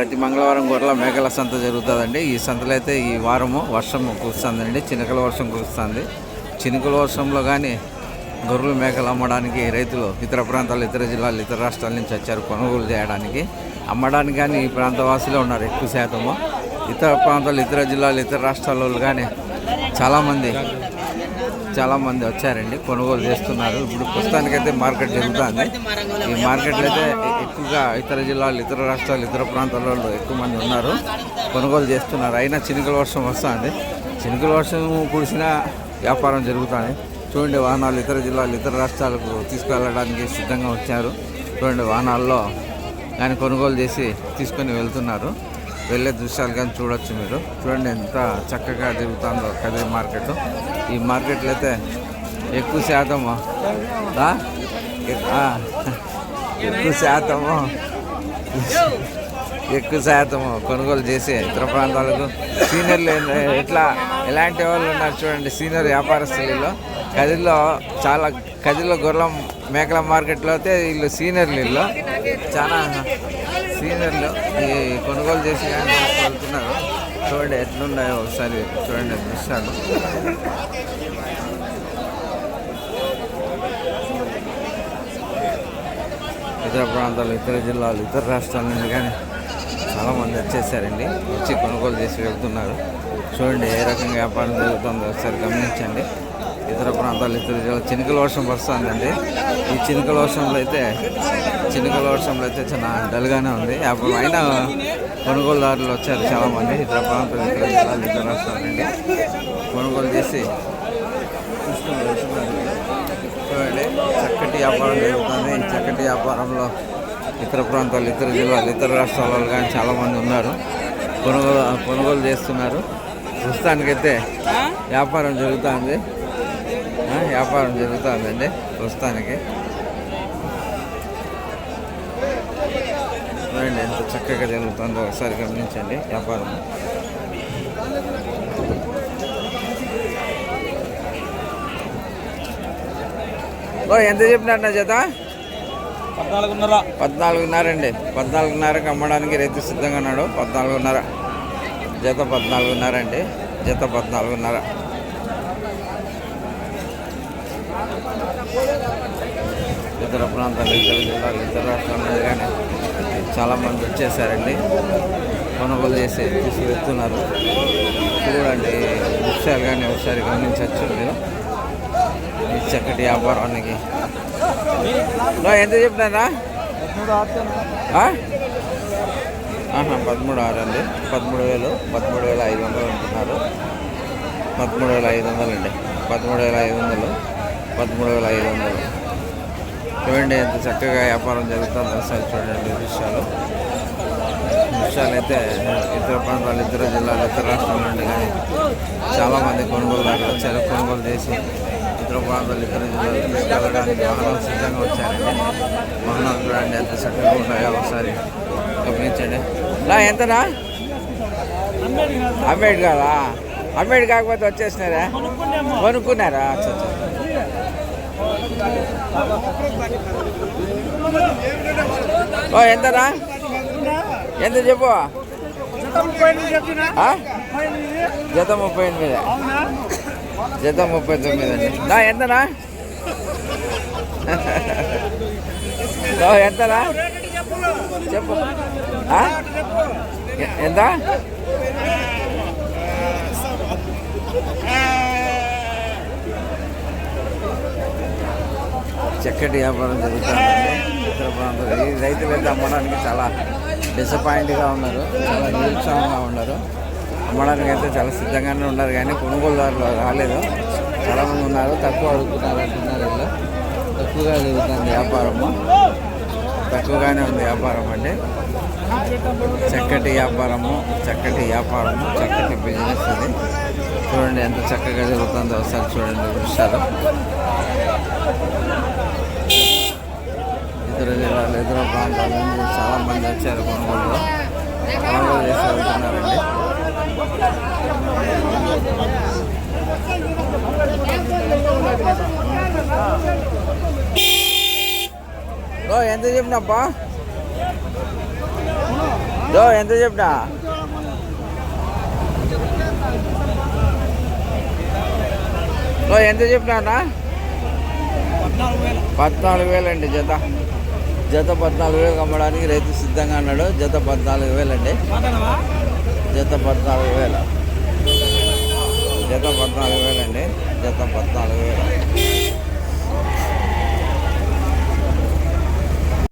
ప్రతి మంగళవారం గొర్రెల మేకల సంత జరుగుతుందండి. ఈ సంతలో అయితే ఈ వారము వర్షం కురుస్తుందండి. చినుకల వర్షం కురుస్తుంది. చినుకల వర్షంలో కానీ గొర్రెలు మేకలు అమ్మడానికి రైతులు ఇతర ప్రాంతాలు ఇతర జిల్లాలు ఇతర రాష్ట్రాల నుంచి వచ్చారు కొనుగోలు చేయడానికి. అమ్మడానికి కానీ ఈ ప్రాంతవాసులే ఉన్నారు ఎక్కువ శాతము. ఇతర ప్రాంతాలు ఇతర జిల్లాలు ఇతర రాష్ట్రాల వాళ్ళు కానీ చాలామంది చాలామంది వచ్చారండి కొనుగోలు చేస్తున్నారు. ఇప్పుడు ప్రస్తుతానికైతే మార్కెట్ జరుగుతుంది. ఈ మార్కెట్లో అయితే ఎక్కువగా ఇతర జిల్లాలు ఇతర రాష్ట్రాలు ఇతర ప్రాంతాల ఎక్కువ మంది ఉన్నారు. కొనుగోలు చేస్తున్నారు. అయినా చినుకల వర్షం వస్తుంది. చినుకల వర్షం కురిసిన వ్యాపారం జరుగుతుంది. చూడండి వాహనాలు ఇతర జిల్లాలు ఇతర రాష్ట్రాలకు తీసుకువెళ్ళడానికి సిద్ధంగా వచ్చారు. చూడండి వాహనాల్లో కానీ కొనుగోలు చేసి తీసుకొని వెళ్తున్నారు. వెళ్ళే దృశ్యాలు కానీ చూడొచ్చు మీరు. చూడండి ఎంత చక్కగా తిరుగుతుందో కదిరి మార్కెట్. ఈ మార్కెట్లో అయితే ఎక్కువ శాతం ఎక్కువ శాతము. ఎక్కువ శాతము కొనుగోలు చేసి ఇతర ప్రాంతాలకు. సీనియర్లు ఎట్లా? ఎలాంటి వాళ్ళు ఉన్నారు చూడండి సీనియర్ వ్యాపారస్తులలో. కదిలో చాలా కదిలో గొర్రెల మేకల మార్కెట్లో అయితే వీళ్ళు సీనియర్లు వీళ్ళు. చాలా సీనియర్లు ఈ కొనుగోలు చేసి కానీ వెళ్తున్నారు. చూడండి ఎట్లున్నాయో ఒకసారి చూడండి దృశ్యాలు ఇతర ప్రాంతాలు ఇతర జిల్లాలు ఇతర రాష్ట్రాల నుండి కానీ చాలామంది వచ్చేసారండి. వచ్చి కొనుగోలు చేసి వెళ్తున్నారు. చూడండి ఏ రకంగా వ్యాపారం జరుగుతుందో ఒకసారి గమనించండి. ఇతర ప్రాంతాలు ఇతర జిల్లాలు. చినుకల వర్షం వస్తుందండి. ఈ చినుకల వర్షంలో అయితే చినుకల వర్షంలో అయితే చాలా డల్గానే ఉంది. వ్యాపారం అయినా కొనుగోలుదారులు వచ్చారు చాలామంది. ఇతర ప్రాంతాలు ఇతర జిల్లాలు ఇతర రాష్ట్రాలు నుండి కొనుగోలు చేసి తీసుకొని వెళ్తున్నారు వ్యాపారం జరుగుతుంది. ఈ చక్కటి వ్యాపారంలో ఇతర ప్రాంతాలు ఇతర జిల్లాలు ఇతర రాష్ట్రాల వాళ్ళు కానీ చాలామంది ఉన్నారు. కొనుగోలు కొనుగోలు చేస్తున్నారు. ప్రస్తుతానికైతే వ్యాపారం జరుగుతుంది. వ్యాపారం జరుగుతుందండి ప్రస్తుతానికి. చూడండి ఎంత చక్కగా జరుగుతుందో ఒకసారి గమనించండి వ్యాపారం. ఎంత చెప్పినారు నా జత? పద్నాలుగున్నర. పద్నాలుగున్నర అండి పద్నాలుగున్నరకి అమ్మడానికి రైతు సిద్ధంగా ఉన్నాడు. పద్నాలుగున్నర. జత పద్నాలుగున్నర అండి జత పద్నాలుగున్నర. ఇతర ప్రాంతాలు ఇతర జిల్లాలు ఇతర రాష్ట్రాల నుండి కానీ చాలామంది వచ్చేసారండి. కొనుగోలు చేసి తీసుకువెళ్తున్నారు. చూడండి దృశ్యాలు కానీ ఒకసారి గమనించవచ్చు మీరు. చక్కటి వ్యాపారానికి ఎంత చెప్పినారా? పదమూడు ఆరు అండి. పదమూడు వేలు పదమూడు వేల ఐదు వందలు అంటున్నారు. పదమూడు వేల ఐదు వందలు అండి. పదమూడు వేల ఐదు వందలు పదమూడు వేల ఐదు వందలు. చూడండి ఎంత చక్కగా వ్యాపారం జరుగుతుందో ఒకసారి చూడండి దృశ్యాలు. దృశ్యాలు అయితే ఇతర ప్రాంతాలు ఇతర జిల్లాలు ఇతర రాష్ట్రాల నుండి కానీ చాలామంది కొనుగోలుదారులు వచ్చారు కొనుగోలు చేసి ప్రాంతాలు ఇతర జిల్లాలు తీసుకెళ్ళడానికి వాహనాలు సిద్ధంగా వచ్చారండి. వాహనాలు చూడండి ఎంత చక్కగా ఉంటాయో ఒకసారి గమనించండి. నా ఎంతనా? అమ్మేడు కాదా అమ్మేడు కాకపోతే వచ్చేసినారా? కొనుక్కున్నారా. ఓ ఎంతనా? ఎంత చెప్పు? జత ముప్పై ఎనిమిది జత ముప్పై తొమ్మిది అండి. నా ఎంతనా? ఓ ఎంతనా? చెప్పు. ఎంత? చక్కటి వ్యాపారం జరుగుతుందండి. ఇతర ప్రాంతాలు ఈ రైతులు అయితే అమ్మడానికి చాలా డిసప్పాయింట్గా ఉన్నారు. చాలా నిరుత్సాహంగా ఉన్నారు. అమ్మడానికి అయితే చాలా సిద్ధంగానే ఉన్నారు కానీ కొనుగోలుదారులు రాలేదు. చాలామంది ఉన్నారు తక్కువ అడుగుతున్నారు అంటున్నారు వీళ్ళు. తక్కువగా జరుగుతుంది వ్యాపారము తక్కువగానే ఉంది వ్యాపారం అండి. చక్కటి వ్యాపారము చక్కటి వ్యాపారము చక్కటి బిజినెస్ ఇది. చూడండి ఎంత చక్కగా జరుగుతుందో ఒకసారి చూడండి దృశ్యాలు. ఇతర జిల్లాలు ఇతర ప్రాంతాల నుంచి చాలా మంది వచ్చారు కొనుగోలు కొనుగోలు చేసి వెళ్తున్నారండి ఓ ఎంత చెప్పినప్పా దో ఎంత చెప్పినా? ఓ ఎంత చెప్పినా అన్న? పద్నాలుగు వేలు అండి జత. జత పద్నాలుగు వేలు అమ్మడానికి రైతు సిద్ధంగా అన్నాడు జత పద్నాలుగు వేలు అండి జత పద్నాలుగు వేలు. జత పద్నాలుగు వేలు అండి జత పద్నాలుగు వేలు.